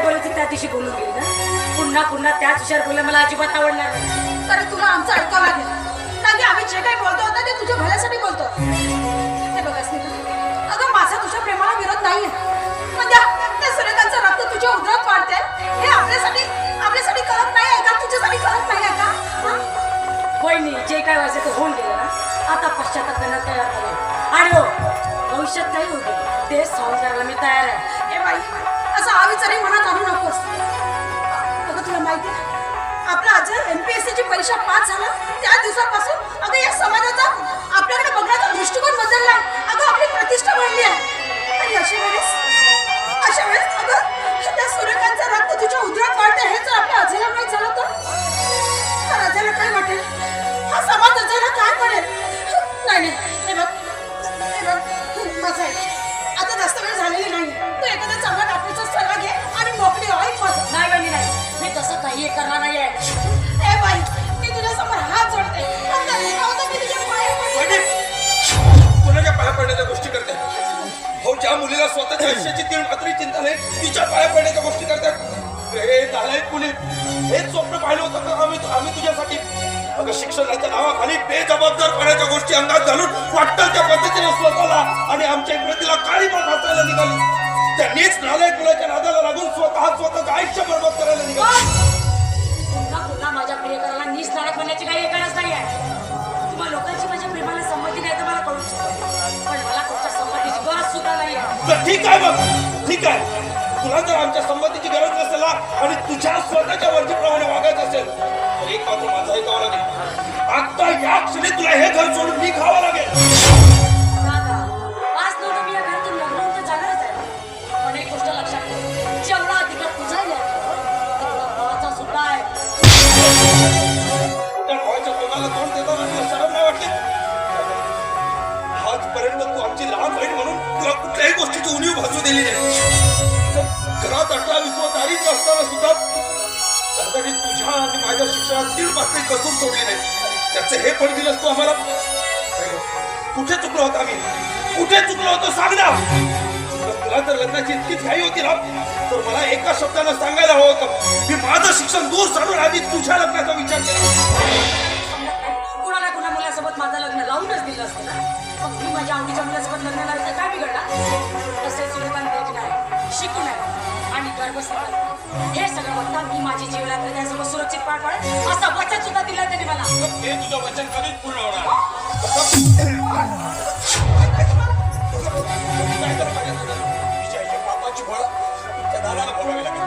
काय बोलायचं त्या दिवशी बोलून गेली ना. पुन्हा पुन्हा त्याच विषयावर बोलणं मला अजिबात आवडणार नाही. तरी तुला आमचं ऐकावं लागेल. कारण की आम्ही जे काही बोलतो होतो ते तुझ्या भल्यासाठी बोलतो. हे बघ अगं माझा तुझ्या प्रेमाला विरोध नाहीये. पण त्या त्या सूर्यकांचं रक्त तुझ्या उदरात वाढते हे आपल्यासाठी आपल्यासाठी करत नाही आहे का? तुझ्यासाठी करत नाही आहे का? वहिनी जे काय व्हायचं ते होऊन गेलं ना. आता पश्चाताप करण्यात तयार झाले आणि हो भविष्यात काही होते ते करायला मी तयार आहे. बाई हा विचारही मनात अगं तुला माहिती आहे आपला आज एमपीएससी ची परीक्षा पास झाला. त्या दिवसापासून अगं या समाजाचा आपल्याकडे बघण्याचा दृष्टिकोन बदलला अगं आपली प्रतिष्ठा वाढली आहे. आणि अशा वेळेस अशा वेळेस अगं त्या सूर्यकांतचा रक्त तुझ्या उदरात वाढते हे जर आपल्या अजेला माहीत झालं तर? तर अजेला काय वाटेल? हा समाज अजेला काय पडेल नाही नाही. हे बघ करणार नाही आहे ए बाई मी तुझ्या समोर हात जोडते पाया पडण्याच्या गोष्टी करते. हो ज्या मुलीला स्वतःच्या आयुष्याची तीन मात्री चिंता नाही तिच्या पाया पडण्याच्या गोष्टी करतात हे नालायक मुली हेच स्वप्न पाहिलं होतं का? आम्ही आम्ही तुझ्यासाठी. अगं शिक्षणाच्या नावाखाली बेजबाबदारपणाच्या गोष्टी अंगात घालून वाटतं त्या पद्धतीने स्वतःला आणि आमच्या इकडे काळी पण फासायला निघाली. त्यांनीच नालायक मुलाच्या नादाला लागून स्वतः स्वतःचं आयुष्य बरबाद करायला निघाली. तर ठीक आहे मग ठीक आहे. तुला जर आमच्या संमतीची गरज नसेल ना आणि तुझ्या स्वतःच्या मर्जीप्रमाणे वागायचं असेल तर एक मात्र माझं ऐकावं लागेल. आता या क्षणी तुला हे घर सोडून मी खावं लागेल. दादा आज नव्हतं आमची लहान बहीण म्हणून तुला कुठल्याही गोष्टीची उणीव भासू दिली नाही. घरात अठरा असताना सुद्धा दादानी तुझ्या आणि माझ्या शिक्षणात पातळी कसून सोडली नाही त्याचं हे पण दिलंस तू आम्हाला? कुठे चुकलो होता आम्ही? कुठे चुकलो होतो? सांग ना. तुला जर लग्नाची इतकीच घाई होती ना? तर मला एका शब्दानं सांगायला हवं होतं. मी माझं शिक्षण दूर सारून आधी तुझ्या लग्नाचा विचार केला. कुणाला कुणा मुलासोबत माझं लग्न लावूनच दिलं असतं ना? मग मी माझ्या आवडीच्या मुलासोबत लग्न लावलं तर काय बिघडला? तसे सूर्यकांत देखील आहे शिकून आहे आणि गर्भस्थान हे सगळं बघता मी माझी जीवनात त्यासोबत सुरक्षित पार पाडेल असं वचन सुद्धा दिलं त्यांनी मला. हे तुझं वचन कधीच पूर्ण होणार तुमच्या दादाला भोगावी लागेल.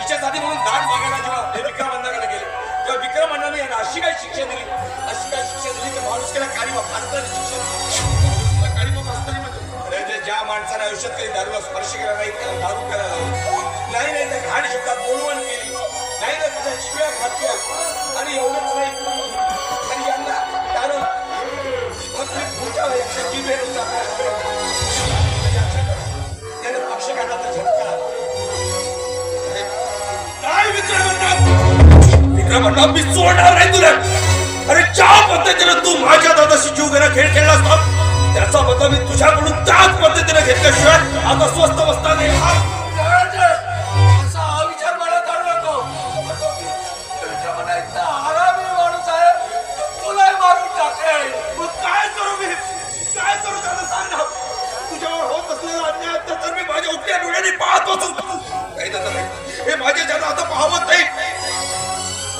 हिच्यासाठी म्हणून दाट मागायला जेव्हा हे विक्रम किंवा गेले विक्रम अण्णाने यांना अशी काय शिक्षा दिली. अशी काय शिक्षा दिली की माणूस केला काळीमा फासणारी शिक्षा दिली. काळीमा फासणारी म्हणजे? ज्या माणसाने आयुष्यात काही दारूला स्पर्श केला नाही त्याला दारू प्यायला नाही नाही त्या घाण शब्दात बोलवण केली. नाही नाही त्याच्या शिव्या घातल्या. आणि एवढंच नाही आणि यांना कारण फक्त पुढच्या वयाच्या जिभेर म्हणतात मी सोडणार नाही तुला. अरे ज्या पद्धतीने तू माझ्या दादाशी जीव घेणं खेळ खेळलास ना त्याचा बदला मी तुझ्याकडून त्याच पद्धतीने घेतल्याशिवाय आता स्वस्त बसता नाही. माणूस आहे, मारून काय करू काय करू मी माझ्या पाहत बसू काही त्याचं हे माझे ज्याला आता पाहवत नाही.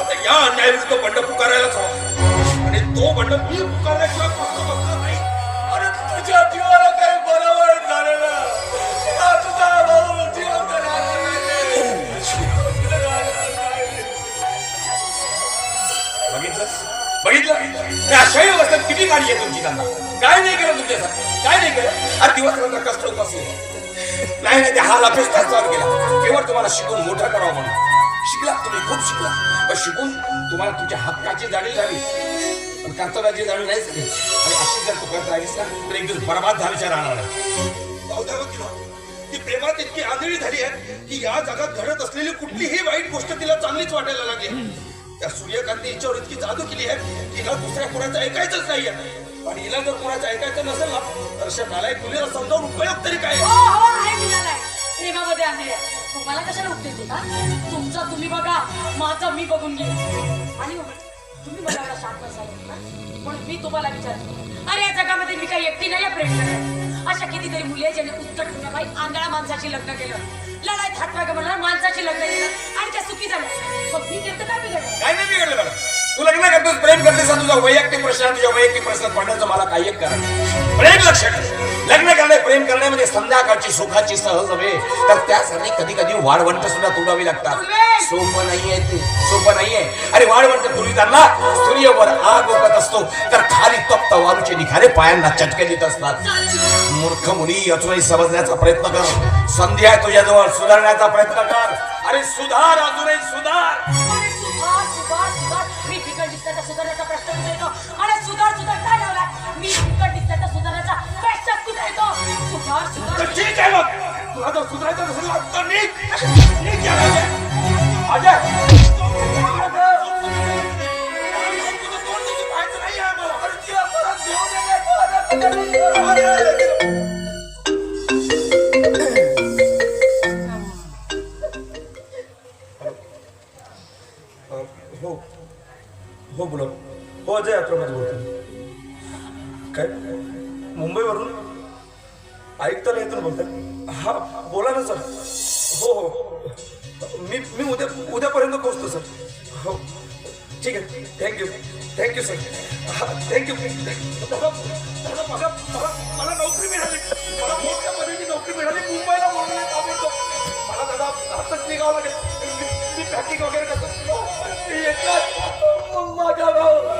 आता या अन्यायाविरुद्ध बंड पुकारायलाच हवा आणि तो बंड मी पुकारल्याशिवाय फक्त बसणार नाही. अरे तुझ्या जीवाला काही बरोबर झालेलं हा तुझा भाऊ जिवंत राहणार बघितलं? अशाही अवस्थेत किती गाडी आहे तुमची त्यांना? काय नाही केलं तुमच्यासाठी? काय नाही केलं? आज दिवस कष्ट उपास असेल. नाही नाही त्या हाल अभ्यास चालू केला. केवळ तुम्हाला शिकून मोठा करावं म्हणून. शिकला तुम्ही खूप शिकला. पण शिकून तुम्हाला तुमच्या हक्काची जाणीव झाली. पण कर्तव्याची जाणीव नाही झाली. आणि अशी जर तू करत राहिलीस ना तर एक दिवस बरबाद झाल्याच्या राहणार नाही. ती प्रेमात इतकी आंधळी झाली आहे की या जगात घडत असलेली कुठलीही वाईट गोष्ट तिला चांगलीच वाटायला लागली. त्या सूर्यकांती हिच्यावर इतकी जादू केली आहे की हिला दुसऱ्या कोणाचं ऐकायचंच नाहीये. आणि हिला जर कोणाचं ऐकायचं नसेल ना तर अशा नालायक मुलीला समजावून उपयोग तरी काय हो हो आहे प्रेमामध्ये आहे. मला कशाला उपदेश देता तुमचा तुम्ही बघा माझा मी बघून घे आणि तुम्ही मला एवढा शांत सांगितलं म्हणून मी तुम्हाला विचारतो. अरे या जगामध्ये मी काही एकटी नाही या प्रेम अशा कितीतरी मुली आहेत उत्तर उत्कट बाई आंधळा माणसाशी लग्न केलं. लढाईत हातवाग म्हणणार माणसाशी लग्न केलं. आणि त्या सुखी झालं मग मी केलं काय बिघडलं? काय नाही बिघडलं बघा तू लग्न करतोस प्रेम करतेस तुझा वैयक्तिक प्रश्न तुझ्या वैयक्तिक प्रश्नात पडण्याचं मला काही एक कारण प्रेम लक्षात लग्न करणे प्रेम करण्यामध्ये संध्याकाळची सुखाची सहज हवे तर त्यासाठी कधी कधी वाढवंट सुद्धा तुडावी लागतात. सोपं नाहीये ते. सोपं नाहीये. अरे वाढवंट तुडविताना सूर्यवर आग ओकत असतो. तर खाली तप्त वारूचे निखारे पायांना चटके देत असतात. मूर्ख मुली अजूनही समजण्याचा प्रयत्न कर. संधी आहे तुझ्याजवळ. सुधारण्याचा प्रयत्न कर. अरे सुधार अजूनही सुधार. मग तुला जर सुधारायचं नसेल ना, तर निघ हो. ठीक आहे. थँक्यू थँक्यू सर थँक्यू मला मला मला नोकरी मिळाली. मला मोठ्या पदवी नोकरी मिळाली. मुंबईला म्हणून मी मला दादा आताच निघावं लागेल. मी- पॅकिंग वगैरे करतो. येतात माझ्या गाव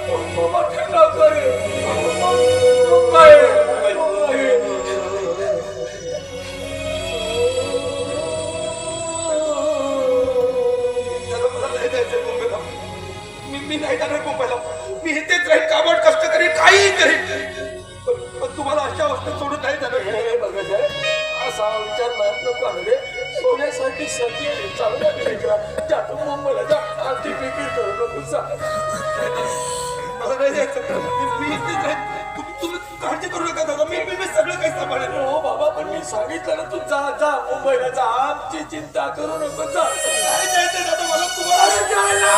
सोन्यासारखी लेकरा. मुंबईला जा आमची फिकीर करू नको तुम्ही काळजी करू नका दादा मी मी सगळं काही हो बाबा पण मी सांगितलं ना तू जा जा मुंबईला जा आमची चिंता करू नको जा दादा मला तुम्हाला जायला!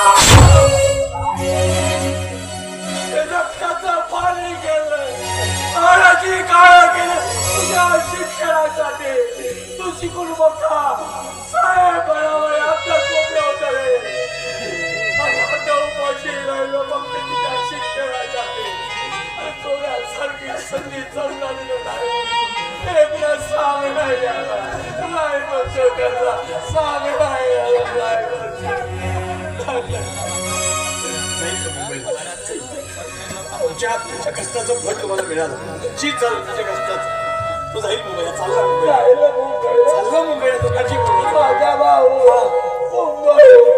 रक्ताचं पाणी गेलं काळाची काळ केलं तुझ्या शिक्षणासाठी तू शिकून बघा नाही म्हणतो त्याचा सांग नाही आला नाही म्हणतो तुझ्या तुझ्या कष्टाचं फळ तुम्हाला मिळालं. चीज झालं तुझ्या कष्टाचं. तू जाईल मुंबईला चालला मुंबईला. चालला मुंबईला तू काळजी करू नका. माझा भाऊ मुंबई.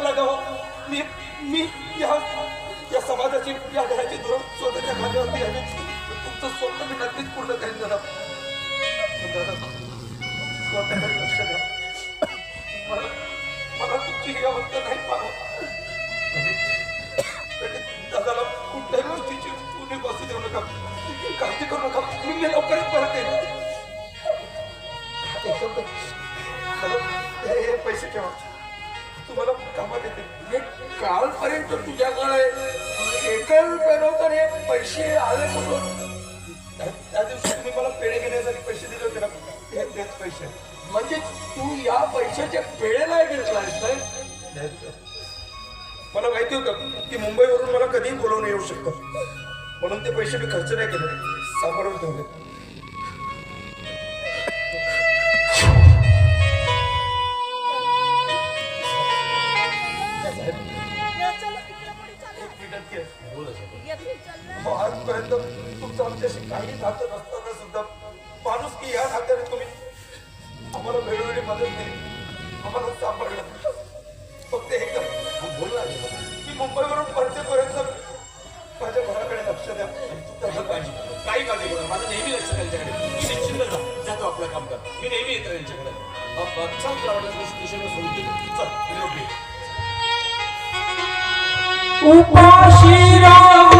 की मी लागावं. मी मी या या समाजाची या घराची धोरण स्वतःच्या खात्यावरती आहे. तुमचं स्वप्न मी नक्कीच पूर्ण करेन दादा. स्वतःकडे लक्ष द्या. मला मला तुमची ही अवस्था नाही पाहावं. म्हणजे दादाला कुठल्याही गोष्टीची उणीव बसू देऊ नका. काळजी करू नका. मी लवकरच परत येईन. हे पैसे ठेवा. तुम्हाला कामात येते हे कालपर्यंत तुझ्याकडे एकही रुपये हे पैसे आले कुठून? त्या दिवशी तुम्ही मला पेढे घेण्यासाठी पैसे दिले होते ना. हे तेच पैसे. म्हणजे तू या पैशाच्या पेढेला घेतलायस नाही मला माहिती होतं की मुंबईवरून मला कधीही बोलवणं येऊ शकतं. म्हणून ते पैसे मी खर्च नाही केले. सांभाळून ठेवले. आजपर्यंत तुमचं आमच्याशी काही नातं नसताना सुद्धा माणूस की या नात्याने तुम्ही आम्हाला वेळोवेळी मदत केली. आम्हाला सांभाळलं. फक्त एकदम बोलला की मुंबईवरून परतेपर्यंत माझ्या घराकडे लक्ष द्या. तुझं काळजी. काही काळजी करा माझं नेहमी लक्ष त्यांच्याकडे. मी निश्चिंत जा जातो आपलं काम कर. मी नेहमी येतो त्यांच्याकडे. चल तुला स्टेशनवर सोडून. चल निरोप. उपाशी राम